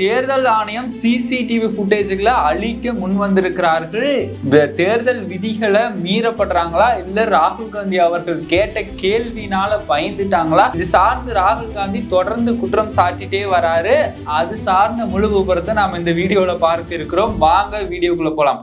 தேர்தல் ஆணையம் சிசிடிவி ஃபுட்டேஜ்களை அழிக்க முன் வந்திருக்கிறார்கள் இந்த தேர்தல் விதிகளை மீறப்படுறாங்களா? இல்ல ராகுல் காந்தி அவர்கள் கேட்ட கேள்வினால பயந்துட்டாங்களா? இது சார்ந்து ராகுல் காந்தி தொடர்ந்து குற்றம் சாட்டிட்டே வராரு. அது சார்ந்த முழு விபரத்தை நாம இந்த வீடியோல பார்க்க இருக்கிறோம். வாங்க வீடியோக்குள்ள போலாம்.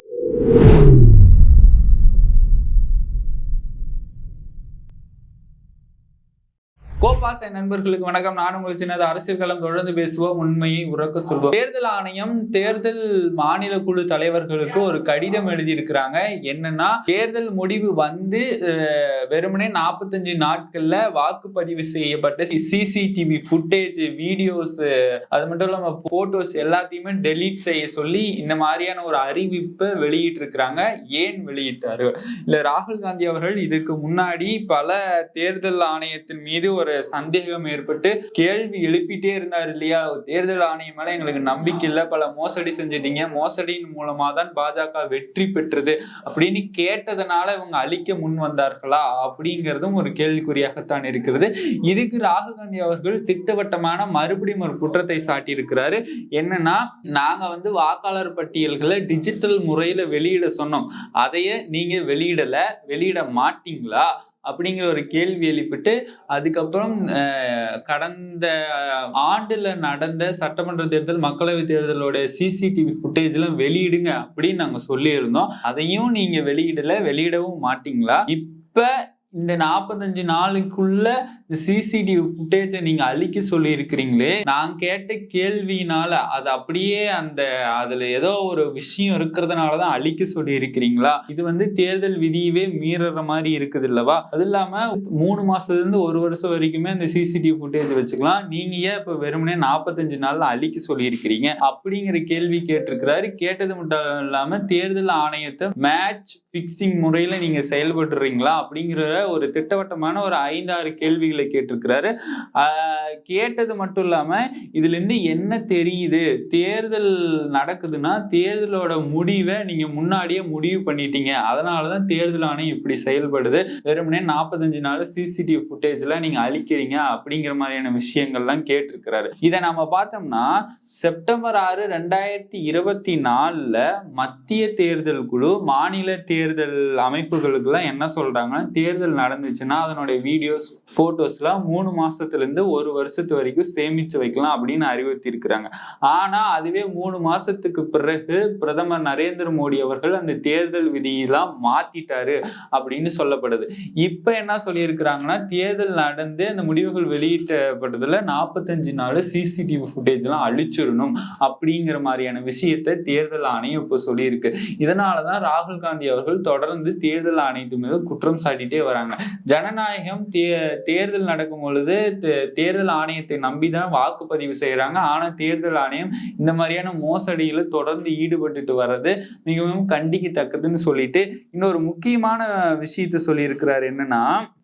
கோபாச நண்பர்களுக்கு வணக்கம். நான் உங்கள் சின்னது அரசியல் களம் தொடர்ந்து பேசுவோம். உண்மையை உறக்க சொல்வோம். தேர்தல் ஆணையம் தேர்தல் மாநில குழு தலைவர்களுக்கு ஒரு கடிதம் எழுதியிருக்கிறாங்க. என்னன்னா தேர்தல் முடிவு வந்து அஹ், வெறுமனே நாற்பத்தஞ்சு நாட்கள்ல வாக்குப்பதிவு செய்யப்பட்ட சிசிடிவி ஃபுட்டேஜ் வீடியோஸ் அது மட்டும் இல்லாம போட்டோஸ் எல்லாத்தையுமே டெலீட் செய்ய சொல்லி இந்த மாதிரியான ஒரு அறிவிப்பை வெளியிட்டு இருக்கிறாங்க ஏன் வெளியிட்டார்கள்? இல்ல ராகுல் காந்தி அவர்கள் இதுக்கு முன்னாடி பல தேர்தல் ஆணையத்தின் மீது ஒரு சந்தேகம் ஏற்பட்டு கேள்வி எழுப்பிட்டே இருந்தார் இல்லையா? தேர்தல் ஆணையம் மேல எங்களுக்கு நம்பிக்கை இல்ல. பல மோசடி செஞ்சிட்டீங்க. மோசடியின் மூலமா தான் பாஜக வெற்றி பெற்றது அப்படின்னு கேட்டதுனால இவங்க அழிக்க முன் வந்தார்களா? அப்படிங்கிறதும் ஒரு கேள்விக்குறியாகத்தான் இருக்கிறது. இதுக்கு ராகுல் காந்தி அவர்கள் திட்டவட்டமான மறுபடியும் ஒரு குற்றத்தை சாட்டியிருக்கிறாரு. என்னன்னா நாங்க வந்து வாக்காளர் பட்டியல்களை டிஜிட்டல் முறையில வெளியிட சொன்னோம். அதையே நீங்க வெளியிடல வெளியிட மாட்டீங்களா? அப்படிங்கிற ஒரு கேள்வி எழுப்பிட்டு அதுக்கப்புறம் கடந்த ஆண்டுல நடந்த சட்டமன்ற தேர்தல் மக்களவை தேர்தலோட சிசிடிவி ஃபுட்டேஜ்லாம் வெளியிடுங்க அப்படின்னு நாங்க சொல்லியிருந்தோம். அதையும் நீங்க வெளியிடல வெளியிடவும் மாட்டீங்களா? இப்ப இந்த நாற்பத்தஞ்சு நாளுக்குள்ள சிசிடிவி ஃபுட்டேஜை நீங்க அழிக்க சொல்லி இருக்கிறீங்களே நான் கேட்ட கேள்வினால அது அப்படியே அந்த அதுல ஏதோ ஒரு விஷயம் இருக்கிறதுனாலதான் அழிக்க சொல்லி இருக்கிறீங்களா இது வந்து தேர்தல் விதியவே மீறுற மாதிரி இருக்குது இல்லவா அது இல்லாம மூணு மாசத்துல இருந்து ஒரு வருஷம் வரைக்குமே இந்த சிசிடிவி ஃபுட்டேஜ் வச்சுக்கலாம். நீங்க ஏன் இப்ப வெறுமனே நாற்பத்தஞ்சு நாள்ல அழிக்க சொல்லி இருக்கிறீங்க அப்படிங்கிற கேள்வி கேட்டிருக்கிறாரு. கேட்டது மட்டும் இல்லாம தேர்தல் ஆணையத்தை மேட்ச் பிக்சிங் முறையில நீங்க செயல்படுறீங்களா? அப்படிங்கிற ஒரு திட்டவட்டமான ஒரு ஐந்தாறு கேள்விகள் கேட்டிருக்கிறாரு. ஆஹ் கேட்டது மட்டும் இல்லாம இதுல இருந்து என்ன தெரியுது? தேர்தல் நடக்குதுன்னா தேர்தலோட முடிவை நீங்க முன்னாடியே முடிவு பண்ணிட்டீங்க. அதனாலதான் தேர்தல் ஆணையம் இப்படி செயல்படுது. வெறுமனே நாற்பத்தஞ்சு நாள் சிசிடிவி ஃபுட்டேஜ்ல நீங்க அழிக்கிறீங்க அப்படிங்கிற மாதிரியான விஷயங்கள்லாம் கேட்டிருக்கிறாரு. இதை நம்ம பார்த்தோம்னா செப்டம்பர் ஆறு ரெண்டாயிரத்தி இருபத்தி நாலுல மத்திய தேர்தல் குழு மாநில தேர்தல் அமைப்புகளுக்கெல்லாம் என்ன சொல்றாங்கன்னா தேர்தல் நடந்துச்சுன்னா அதனுடைய வீடியோஸ் போட்டோஸ்லாம் மூணு மாசத்துல இருந்து ஒரு வருஷத்து வரைக்கும் சேமிச்சு வைக்கலாம் அப்படின்னு அறிவுறுத்தியிருக்கிறாங்க. ஆனால் ஆனா அதுவே மூணு மாசத்துக்கு பிறகு பிரதமர் நரேந்திர மோடி அவர்கள் அந்த தேர்தல் விதியெல்லாம் மாத்திட்டாரு அப்படின்னு சொல்லப்படுது. இப்ப என்ன சொல்லியிருக்கிறாங்கன்னா தேர்தல் நடந்து அந்த முடிவுகள் வெளியிட்டப்பட்டதுல நாற்பத்தஞ்சு நாள் சிசிடிவி ஃபுட்டேஜ்லாம் அழிச்சிடணும் அப்படிங்கிற மாதிரியான விஷயத்தை தேர்தல் ஆணையம் இப்போ சொல்லியிருக்கு. இதனால தான் ராகுல் காந்தி அவர்கள் தொடர்ந்து தேர்தல் ஆணையத்து மீது குற்றம் சாட்டிட்டே வராங்க. ஜனநாயகம் தே தேர்தல் நடக்கும் பொழுது தேர்தல் ஆணையத்தை நம்பிதான் வாக்குப்பதிவு செய்யறாங்க ஆனா தேர்தல் ஆணையம் இந்த மாதிரியான மோசடியில தொடர்ந்து ஈடுபட்டுட்டு வர்றது மிகவும் கண்டிக்கத்தக்கதுன்னு சொல்லிட்டு இன்னொரு முக்கியமான விஷயத்த சொல்லியிருக்கிறாரு என்னன்னா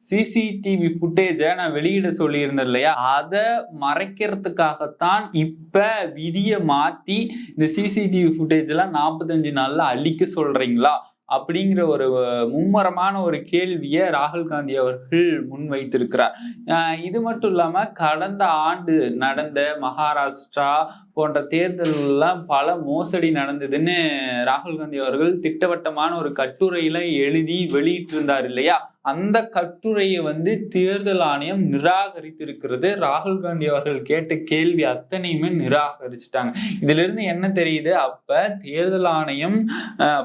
சிசிடிவி ஃபுட்டேஜை நான் வெளியிட சொல்லியிருந்தேன் இல்லையா? அதை மறைக்கிறதுக்காகத்தான் இப்ப விதியை மாத்தி இந்த சிசிடிவி ஃபுட்டேஜ் எல்லாம் நாற்பத்தஞ்சு நாள்ல அழிக்க சொல்றீங்களா? அப்படிங்கிற ஒரு மும்மரமான ஒரு கேள்வியை ராகுல் காந்தி அவர்கள் முன்வைத்திருக்கிறார். இது மட்டும் இல்லாமல் கடந்த ஆண்டு நடந்த மகாராஷ்டிரா போன்ற தேர்தலெல்லாம் பல மோசடி நடந்ததுன்னு ராகுல் காந்தி அவர்கள் திட்டவட்டமான ஒரு கட்டுரையில எழுதி வெளியிட்டிருந்தார் இல்லையா? அந்த கட்டுரையை வந்து தேர்தல் ஆணையம் நிராகரித்திருக்கிறது. ராகுல் காந்தி அவர்கள் கேட்ட கேள்வி அத்தனையுமே நிராகரிச்சிட்டாங்க. இதுல இருந்து என்ன தெரியுது? அப்ப தேர்தல் ஆணையம்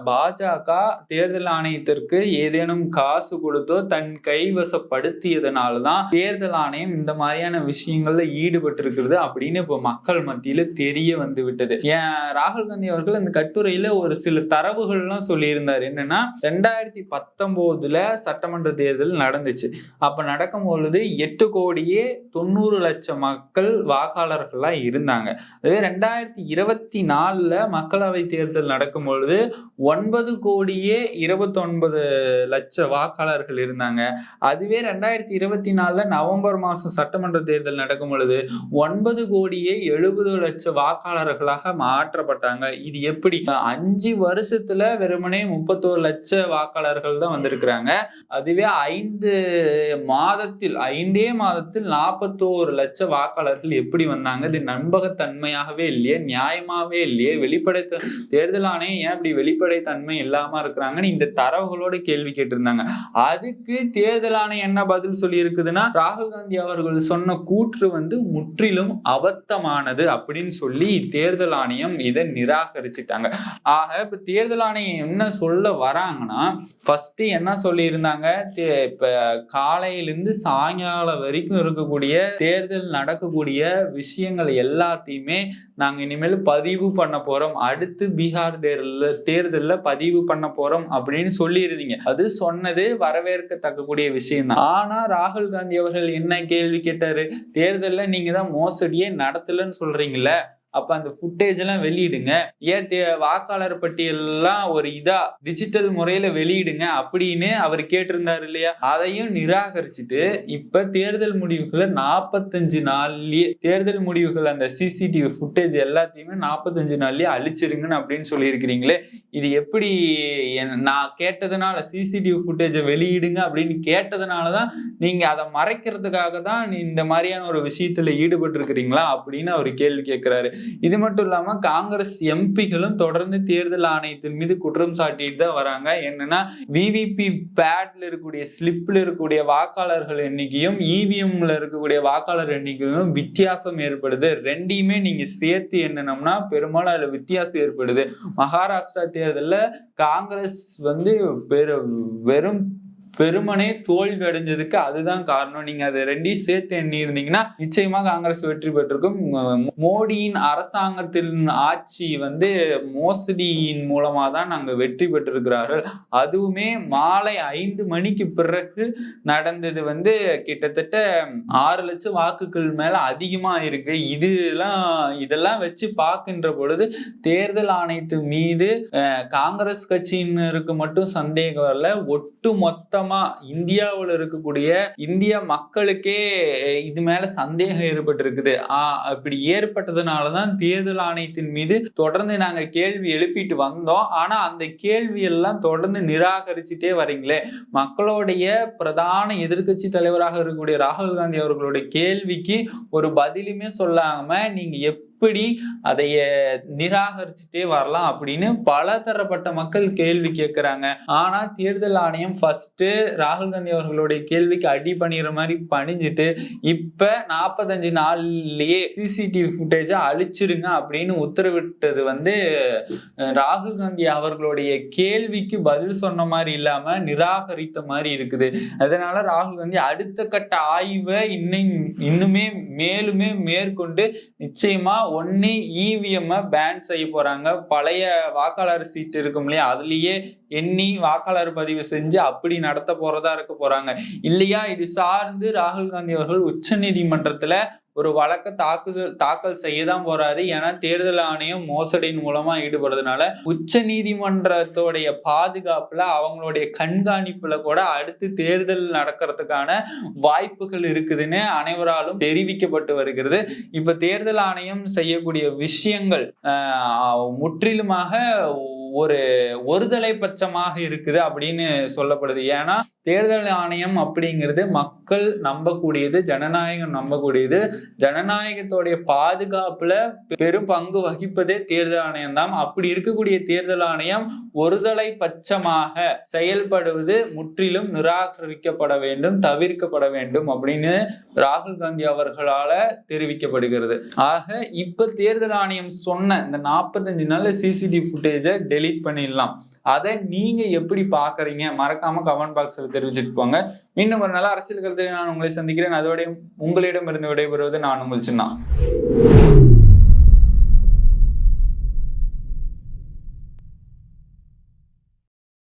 பாஜக தேர்தல் ஆணையத்திற்கு ஏதேனும் காசு கொடுத்தோ தன் கைவசப்படுத்தியதுனாலதான் தேர்தல் ஆணையம் இந்த மாதிரியான விஷயங்கள்ல ஈடுபட்டிருக்கிறது அப்படின்னு இப்ப மக்கள் மத்தியில தெரிய வந்து விட்டது ஏன் ராகுல் காந்தி அவர்கள் அந்த கட்டுரையில ஒரு சில தரவுகள்லாம் சொல்லியிருந்தார். என்னன்னா ரெண்டாயிரத்தி பத்தொன்பதுல சட்டமன்ற தேர்தல் நடந்துச்சு. அப்ப நடக்கும் பொழுது எட்டு கோடியே தொண்ணூறு லட்சம் மக்கள் வாக்காளர்களா இருந்தாங்க. அதே ரெண்டாயிரத்தி இருபத்தி நாலுல மக்களவை தேர்தல் நடக்கும் பொழுது ஒன்பது கோடியே இருபத்தொன்பது லட்ச வாக்காளர்கள் இருந்தாங்க. அதுவே ரெண்டாயிரத்தி இருபத்தி நாலுல நவம்பர் மாசம் சட்டமன்ற தேர்தல் நடக்கும் பொழுது ஒன்பது கோடியே எழுபது லட்ச வாக்காளர்களாக மாற்றப்பட்டாங்க. இது எப்படி? அஞ்சு வருஷத்துல வெறுமனே முப்பத்தோரு லட்ச வாக்காளர்கள் தான் வந்திருக்கிறாங்க. அதுவே இதுவே ஐந்து மாதத்தில் ஐந்தே மாதத்தில் நாற்பத்தோரு லட்ச வாக்காளர்கள் எப்படி வந்தாங்க? இது நண்பகத்தன்மையாகவே இல்லையே நியாயமாகவே இல்லையே வெளிப்படை தேர்தல் ஆணையம் ஏன் இப்படி வெளிப்படை தன்மை இல்லாம இருக்கிறாங்கன்னு இந்த தரவுகளோட கேள்வி கேட்டிருந்தாங்க. அதுக்கு தேர்தல் ஆணையம் என்ன பதில் சொல்லி இருக்குதுன்னா ராகுல் காந்தி அவர்கள் சொன்ன கூற்று வந்து முற்றிலும் அபத்தமானது அப்படின்னு சொல்லி தேர்தல் ஆணையம் இதை நிராகரிச்சுட்டாங்க. ஆக இப்ப தேர்தல் ஆணையம் என்ன சொல்ல வராங்கன்னா ஃபர்ஸ்ட் என்ன சொல்லியிருந்தாங்க? இப்ப காலையிலிருந்து சாயங்காலம் வரைக்கும் இருக்கக்கூடிய தேர்தல் நடக்கக்கூடிய விஷயங்கள் எல்லாத்தையுமே நாங்க இனிமேல் பதிவு பண்ண போறோம். அடுத்து பீகார் தேர்தல தேர்தல்ல பதிவு பண்ண போறோம் அப்படின்னு சொல்லியிருந்தீங்க அது சொன்னது வரவேற்கத்தக்கக்கூடிய விஷயம் தான் ஆனா ராகுல் காந்தி அவர்கள் என்ன கேள்வி கேட்டாரு? தேர்தலில் நீங்க தான் மோசடியே நடத்தலன்னு சொல்றீங்களே அப்ப அந்த ஃபுட்டேஜ் எல்லாம் வெளியிடுங்க. ஏன் வாக்காளர் பட்டியல்லாம் ஒரு இதா டிஜிட்டல் முறையில வெளியிடுங்க அப்படின்னு அவர் கேட்டிருந்தாரு இல்லையா? அதையும் நிராகரிச்சுட்டு இப்ப தேர்தல் முடிவுகளை நாற்பத்தஞ்சு நாள்லயே தேர்தல் முடிவுகள் அந்த சிசிடிவி ஃபுட்டேஜ் எல்லாத்தையுமே நாற்பத்தஞ்சு நாள்லயே அழிச்சிருங்கன்னு அப்படின்னு சொல்லியிருக்கிறீங்களே இது எப்படி நான் கேட்டதுனால சிசிடிவி ஃபுட்டேஜை வெளியிடுங்க அப்படின்னு கேட்டதுனாலதான் நீங்க அதை மறைக்கிறதுக்காக தான் இந்த மாதிரியான ஒரு விஷயத்துல ஈடுபட்டு இருக்கிறீங்களா அப்படின்னு அவர் கேள்வி கேட்கிறாரு. இது மட்டும் இல்லாம காங்கிரஸ் எம்பிகளும் தொடர்ந்து தேர்தல் ஆணையத்தின் மீது குற்றம் சாட்டிட்டு தான் வராங்க. என்னன்னா விவிபி பேட்ல இருக்கக்கூடிய ஸ்லிப்ல இருக்கக்கூடிய வாக்காளர்கள் எண்ணிக்கையும் இவிஎம்ல இருக்கக்கூடிய வாக்காளர் எண்ணிக்கையும் வித்தியாசம் ஏற்படுது. ரெண்டையுமே நீங்க சேர்த்து என்னனம்னா பெரும்பாலும் அதுல வித்தியாசம் ஏற்படுது. மகாராஷ்டிரா தேர்தலில் காங்கிரஸ் வந்து வெறும் பெருமனே தோல்வி அடைஞ்சதுக்கு அதுதான் காரணம். நீங்க அதை ரெண்டையும் சேர்த்து எண்ணி இருந்தீங்கன்னா நிச்சயமா காங்கிரஸ் வெற்றி பெற்றிருக்கும். மோடியின் அரசாங்கத்தின் ஆட்சி வந்து மோசடியின் மூலமா தான் நாங்க வெற்றி பெற்றிருக்கிறார்கள். அதுவுமே மாலை ஐந்து மணிக்கு பிறகு நடந்தது வந்து கிட்டத்தட்ட ஆறு லட்சம் வாக்குகள் மேல அதிகமா இருக்கு. இதெல்லாம் இதெல்லாம் வச்சு பார்க்கின்ற பொழுது தேர்தல் ஆணையத்து மீது காங்கிரஸ் கட்சியினருக்கு மட்டும் சந்தேகம் இல்லை ஒட்டு மொத்தம் மூலமா இந்தியாவில் இருக்கக்கூடிய இந்திய மக்களுக்கே இது மேல சந்தேகம் ஏற்பட்டிருக்குது. அப்படி ஏற்பட்டதுனாலதான் தேர்தல் ஆணையத்தின் மீது தொடர்ந்து நாங்க கேள்வி எழுப்பிட்டு வந்தோம். ஆனா அந்த கேள்வி எல்லாம் தொடர்ந்து நிராகரிச்சுட்டே வரீங்களே. மக்களுடைய பிரதான எதிர்கட்சி தலைவராக இருக்கக்கூடிய ராகுல் காந்தி அவர்களுடைய கேள்விக்கு ஒரு பதிலுமே சொல்லாம நீங்க எப் எப்படி அதைய நிராகரிச்சுட்டே வரலாம் அப்படின்னு பல தரப்பட்ட மக்கள் கேள்வி கேட்கிறாங்க ஆனா தேர்தல் ஆணையம் ஃபர்ஸ்ட் ராகுல் காந்தி அவர்களுடைய கேள்விக்கு அடி பண்ணிடுற மாதிரி பணிஞ்சிட்டு இப்ப நாற்பத்தஞ்சு நாள்லயே சிசிடிவி ஃபுட்டேஜ அழிச்சிருங்க அப்படின்னு உத்தரவிட்டது வந்து ராகுல் காந்தி அவர்களுடைய கேள்விக்கு பதில் சொன்ன மாதிரி இல்லாம நிராகரித்த மாதிரி இருக்குது. அதனால ராகுல் காந்தி அடுத்த கட்ட ஆய்வை இன்னும் இன்னுமே மேலுமே மேற்கொண்டு நிச்சயமா ஒன்னு இவிஎம் பேன் செய்ய போறாங்க. பழைய வாக்காளர் சீட் இருக்கும் இல்லையா? அதுலயே எண்ணி வாக்காளர் பதிவு செஞ்சு அப்படி நடத்த போறதா இருக்க போறாங்க. இல்லையா? இது சார்ந்து ராகுல் காந்தி அவர்கள் உச்ச நீதிமன்றத்துல ஒரு வழக்க தாக்குதல் தாக்கல் செய்ய தான் போறாரு. ஏன்னா தேர்தல் ஆணையம் மோசடியின் மூலமா ஈடுபடுறதுனால உச்ச நீதிமன்றத்தோடைய பாதுகாப்புல அவங்களுடைய கண்காணிப்புல கூட அடுத்து தேர்தல் நடக்கிறதுக்கான வாய்ப்புகள் இருக்குதுன்னு அனைவராலும் தெரிவிக்கப்பட்டு வருகிறது. இப்ப தேர்தல் ஆணையம் செய்யக்கூடிய விஷயங்கள் முற்றிலுமாக ஒரு ஒருதலை பட்சமாக இருக்குது அப்படின்னு சொல்லப்படுது. ஏன்னா தேர்தல் ஆணையம் அப்படிங்கிறது மக்கள் நம்பக்கூடியது ஜனநாயகம் நம்பக்கூடியது. ஜனநாயகத்தோடைய பாதுகாப்புல பெரும் பங்கு வகிப்பதே தேர்தல் ஆணையம் தான். அப்படி இருக்கக்கூடிய தேர்தல் ஆணையம் ஒருதலை பட்சமாக செயல்படுவது முற்றிலும் நிராகரிக்கப்பட வேண்டும் தவிர்க்கப்பட வேண்டும் அப்படின்னு ராகுல் காந்தி அவர்களால தெரிவிக்கப்படுகிறது. ஆக இப்ப தேர்தல் ஆணையம் சொன்ன இந்த நாற்பத்தஞ்சு நாள் சிசிடிவி ஃபுட்டேஜை டெலீட் பண்ணிடலாம். அதை நீங்க எப்படி பாக்குறீங்க மறக்காம கமெண்ட் பாக்ஸ்ல தெரிவிச்சுட்டு போங்க. இன்னும் ஒரு நல்ல அரசியல் கருத்தை நான் உங்களை சந்திக்கிறேன். அதோடய உங்களிடம் இருந்து விடைபெறுவது நான் உங்கள் சின்ன.